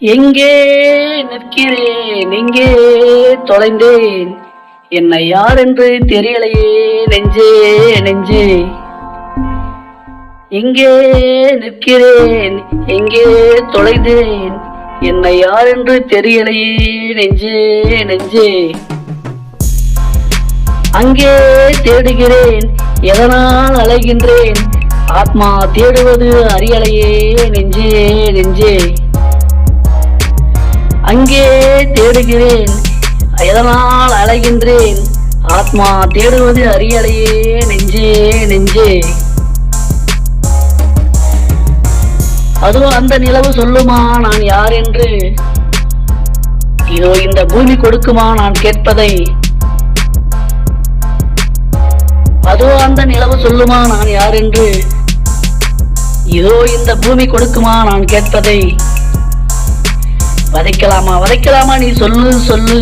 எங்கே நிற்கிறேன்? எங்கே தொலைந்தேன்? என்னை யார் என்று தெரியலையே நெஞ்சே நெஞ்சே. எங்கே நிற்கிறேன்? எங்கே தொலைந்தேன்? என்னை யார் என்று தெரியலையே நெஞ்சே நெஞ்சே. அங்கே தேடுகிறேன் எதனால் அலைகின்றேன்? ஆத்மா தேடுவது அறியலையே நெஞ்சே நெஞ்சே. அங்கே தேடுகிறேன். எதனால் அலைகின்றேன்? ஆத்மா தேடுவது அறியலையே நெஞ்சே நெஞ்சே. அதுவும் அந்த நிலவு சொல்லுமா நான் யார் என்று? இதோ இந்த பூமி கொடுக்குமா நான் கேட்பதை. அதோ அந்த நிலவு சொல்லுமா நான் யார் என்று? இதோ இந்த பூமி கொடுக்குமா நான் கேட்பதை. வதைக்கலாமா வதைக்கலாமா நீ சொல்லு சொல்லு.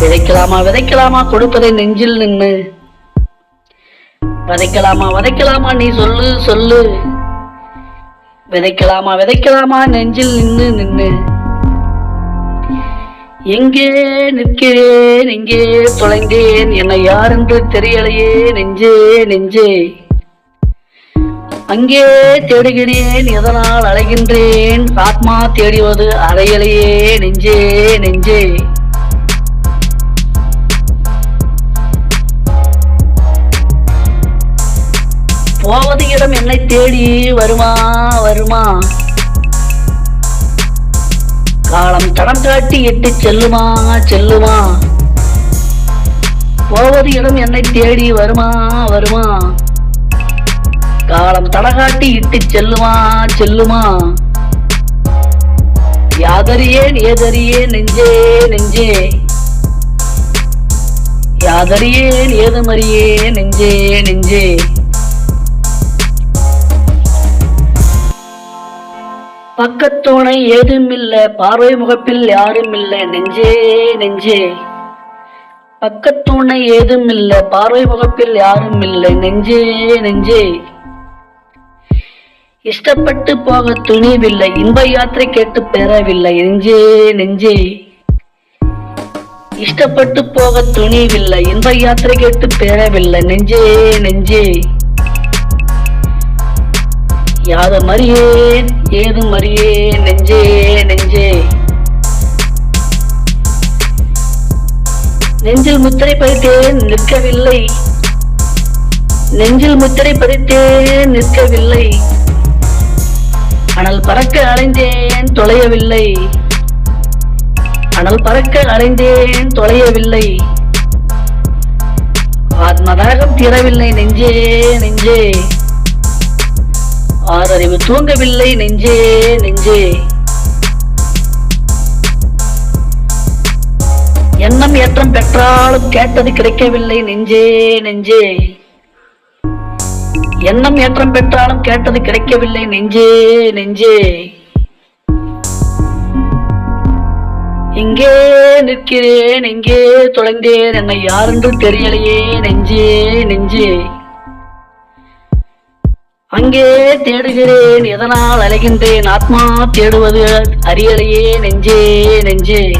விதைக்கலாமா விதைக்கலாமா கொடுப்பதை நெஞ்சில் நின்று வதைக்கலாமா வதைக்கலாமா நீ சொல்லு சொல்லு. விதைக்கலாமா விதைக்கலாமா நெஞ்சில் நின்று நின்று எங்கே நிற்கிறேன் எங்கே தொலைந்தேன் என்னை யார் என்று தெரியலையே நெஞ்சே நெஞ்சே. அங்கே தேடுகிறேன் எதனால் அலைகின்றேன்? ஆத்மா தேடிவது அறையலையே நெஞ்சே நெஞ்சே. போவது இடம் என்னை தேடி வருமா வருமா? காலம் தடம் காட்டி எட்டு செல்லுமா செல்லுமா? போவது இடம் என்னை தேடி வருமா வருமா? காலம் தடகாட்டி இட்டு செல்லுமா செல்லுமா? யாதறியேன் ஏதறியேன் நெஞ்சே நெஞ்சே. யாதறியேன் ஏதுமறியே நெஞ்சே நெஞ்சே. பக்கத்துணை ஏதும் இல்ல பார்வை முகப்பில் யாரும் இல்ல நெஞ்சே நெஞ்சே. பக்கத்துணை ஏதும் இல்ல பார்வை முகப்பில் யாரும் இல்லை நெஞ்சே நெஞ்சே. இஷ்டப்பட்டு போக துணிவில்லை இன்ப யாத்திரை கேட்டு பெறவில்லை. நெஞ்சே நெஞ்சே. இஷ்டப்பட்டு போக துணிவில்லை இன்ப யாத்திரை கேட்டு பெறவில்லை. நெஞ்சே நெஞ்சே. யாத மறியேன் ஏதும் மறியேன். நெஞ்சே நெஞ்சே. நெஞ்சில் முத்திரை பதித்தேன் நிற்கவில்லை. நெஞ்சில் முத்திரை பதித்தேன் நிற்கவில்லை. அனல் பறக்க அலைந்தேன் தொலையவில்லை. அனல் பறக்க அலைந்தேன் தொலையவில்லை. ஆத்மதாகம் தீரவில்லை நெஞ்சே நெஞ்சே. ஆறறிவு தூங்கவில்லை நெஞ்சே நெஞ்சே. எண்ணம் ஏற்றம் பெற்றாலும் கேட்டது கிடைக்கவில்லை நெஞ்சே நெஞ்சே. எண்ணம் ஏற்றம் பெற்றாலும் கேட்டது கிடைக்கவில்லை. நெஞ்சே நெஞ்சே. எங்கே நிற்கிறேன்? எங்கே தொலைந்தேன்? என்னை யாரென்று தெரியலையே. நெஞ்சே நெஞ்சே. அங்கே தேடுகிறேன். எதனால் அலைகின்றேன்? ஆத்மா தேடுவது அறியலையே நெஞ்சே நெஞ்சே.